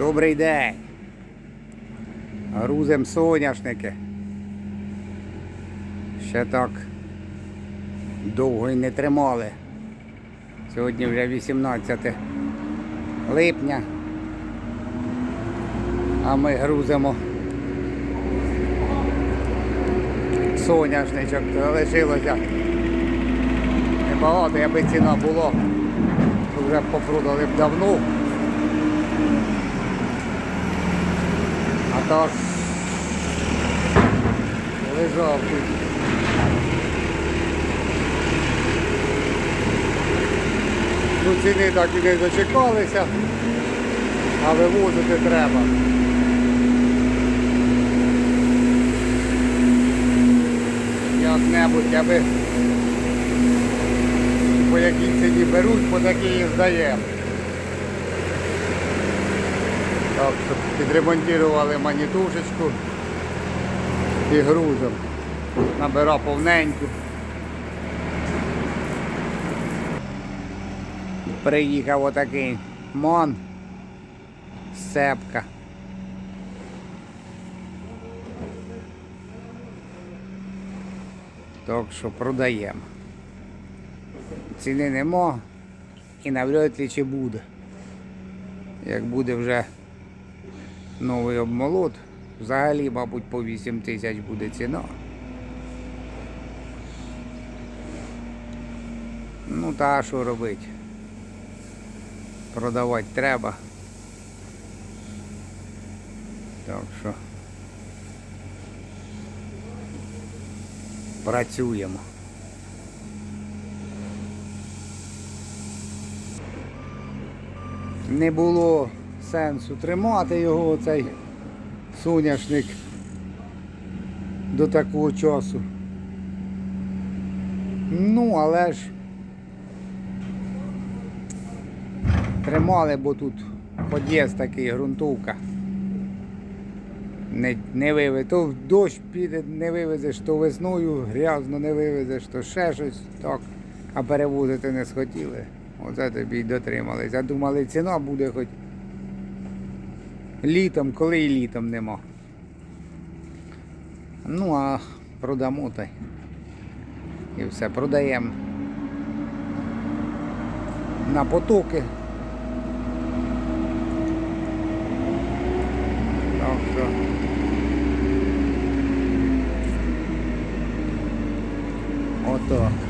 Добрий день. Грузим соняшники. Ще так довго й не тримали. Сьогодні вже 18 липня. А ми грузимо соняшничок. То лишилося небагато, аби ціна було. то Вже попродали б давно. Ж лежав тут. Ну, ціни так і не дочекалися, а вивозити треба. Як-небудь, аби по якій ціні беруть, по такій здаємо. Так що підремонтували манітушечку і грузом. Набира повненьку. Приїхав отакий мон сепка. Так що продаємо. Ціни нема і навряд ли чи буде. Як буде вже новий обмолот, взагалі, мабуть, по 8 тисяч буде ціна. Ну та що робити? Продавати треба. Так що працюємо. Не було сенсу тримати його оцей соняшник до такого часу. Ну, але ж тримали, бо тут под'їзд такий, ґрунтовка. Не, не вивез. То дощ піде, не вивезеш, то весною грязно не вивезеш, то ще щось так, а перевозити не схотіли. Оце тобі й дотримались. А думали, ціна буде хоч літом, коли і літом нема. Ну, а продамо та. І все, продаємо на потоки. Так що. Отак.